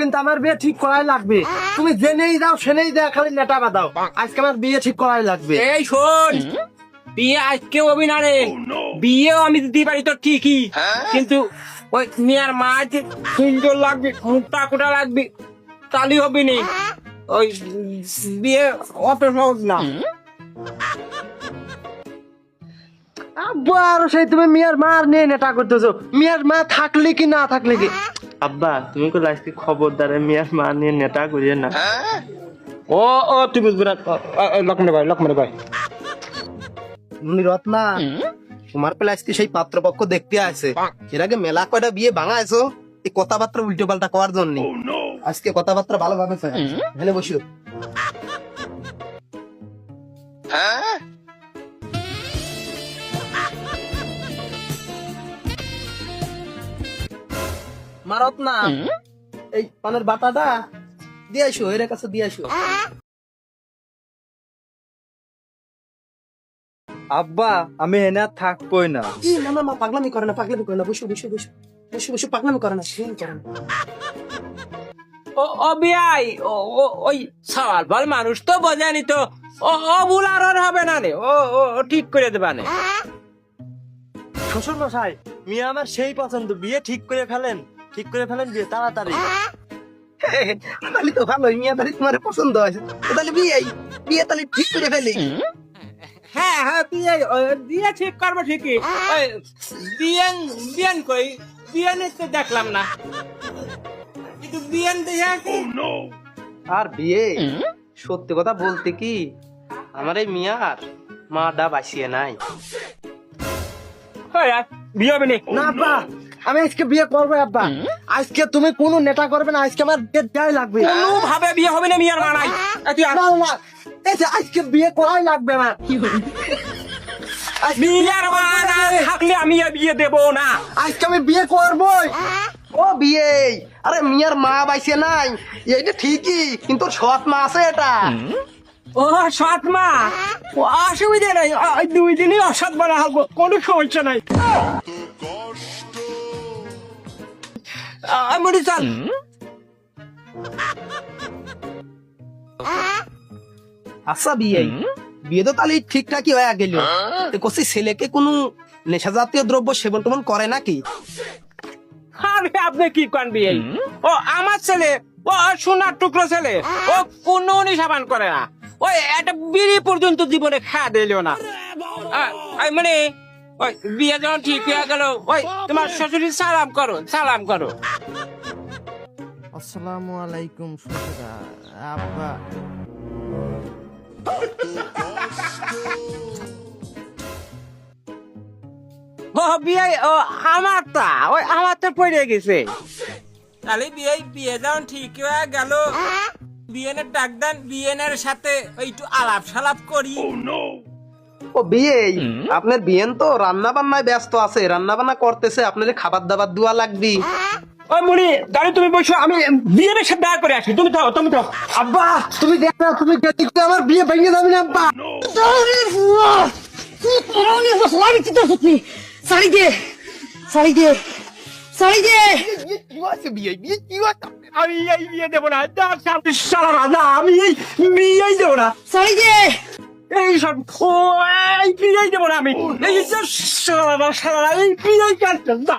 কিন্তু আমার বিয়ে ঠিক করাই লাগবে। তুমি জেনেই দাও সেনেই দাও খালি নেটা বাদাও আজকে আমার বিয়ে ঠিক করাই লাগবে। এই শোন বিয়ে আজকে হবি না রে। বিয়েও আমি দিতে পারি তো ঠিকই। কিন্তু ওই মেয়ের মা যে সুন্দর লাগবে মুখটা কোটা লাগবে তালি হবি নি। ওই বিয়ে সহজ না। আব্বা আর সেই তুমি মিয়ার মা আর নিয়ে নেটা করতেছো। মিয়ার মা থাকলে কি না থাকলে কি? আব্বা তুমি তো আজকে খবরদারে মিয়ার মা নিয়ে নেটা করিয়ে না। ও ও তুই বুঝবি না লক্ষ্মণ ভাই লক্ষ্মণ ভাই। মুনি রত্না তোমার পেলে আজকে সেই পাত্রপক্ষ দেখতে আছে এর আগে মেলা কয়টা বিয়ে ভাঙা আছো এই কথাবার্তা উল্টো পাল্টা করার জন্য আজকে কথাবার্তা ভালোভাবে কয়। এখানে বসো মা রত্না এই পানের বাটাটা দিয়ে আসো এর কাছে দিয়ে আসো আব্বা আমি এনে আর থাকবোই না। ই, না না মা পাগলামি করে না পাগলামি করে না বসো বসো বসো বসো বসো পাগলামি করে না সেই করে না। ও ও বিয়াই ও ও- ওই সওয়াল বল মানুষ তো বোঝানি তো। ও ও ভুল আর হবে না রে ও ও ও ঠিক করে দেবা নে। শ্বশুর মশাই মিয়া আমার সেই পছন্দ বিয়ে ঠিক করে ফেলেন। ঠিক করে ফেলেন বিয়ে তাড়াতাড়ি। তাহলে তো ভালোই মিয়া তাহলে তোমার পছন্দ হয়েছে। তাহলে বিয়ে বিয়ে তাহলে ঠিক করে ফেলি। হ্যাঁ হ্যাঁ বিয়ে বিয়ে ঠিক করব ঠিকই। বিয়েন বিয়েন কই বিয়েনের তো দেখলাম না। কিন্তু বিয়েন দেখে আর বিয়ে? সত্যি কথা বলতে কি আমার এই মিয়ার মা ডা বাসিয়ে নাই। হয় বিয়ে হবে না। আব্বা আমি আজকে বিয়ে করব আব্বা। আজকে তুমি কোনো নেতা করবে না আজকে আমার বিয়ে লাগবে। কোনোভাবে বিয়ে হবে না মিয়ার মানাই তুই আর না আজকে বিয়ে করাই লাগবে আমার। মিয়ার মানা থাকলে আমি আর বিয়ে দেবো না। আজকে আমি বিয়ে করবোই। ও বিয়ে। আরে মিয়ার মা বাইসে নাই। এইটা ঠিকই কিন্তু সৎ মা আছে এটা। ও সাত মা? অসুবিধা নাই। দুই দিনই অসৎ বলা হব। কোনো সমস্যা নাই। চল। আচ্ছা বিয়ে। বিয়ে তো তাহলে ঠিকঠাকই হয়ে গেল। ছেলেকে কোনো নেশা জাতীয় দ্রব্য সেবন টেবন করে নাকি? আরে আপনি কি কন বিয়ে? ও আমার ছেলে ও সোনার টুকরো ছেলে। ও কোনো নিশাবান করে না। ওই একটা বিড়ি পর্যন্ত জীবনে খাওয়া দিল না। মানে ওই বিয়ে যখন ঠিক হয়ে গেল ওই তোমার শ্বশুরি সালাম করো সালাম করো। আসসালামু আলাইকুম শ্বশুরা আব্বা। ও বিয়ে ও আমারটা ওই আমারটা পড়ে গেছে। তাহলে বিয়ে বিয়ে যখন ঠিক হয়ে গেল। বিয়েনের ডাক দেন বিয়েনের সাথে ওই একটু আলাপ সালাপ করি ও বিয়ে আপনার বিয়েন তো রান্না বান্নায় ব্যস্ত আছে রান্না বান্না করতেছে আপনার খাবার দাবার দেওয়া লাগবে। ওই মুনি দাঁড়ি তুমি বসো আমি বিয়েনের সাথে দেখা করে আসি। তুমি তো তুমি আব্বা! তুমি দেখ না তুমি দেখতে আমার বিয়ে ভেঙে যাবে না আব্বা। দে দে দে। আমি এই বিয়ে দেবো না তার সারা না আমি এই বিয়েই দেবো না। শাড়ি দে। এই সব এই বিয়েই দেবো না আমি। এই যে সারা সারা এই বিয়েই কাটতাম না?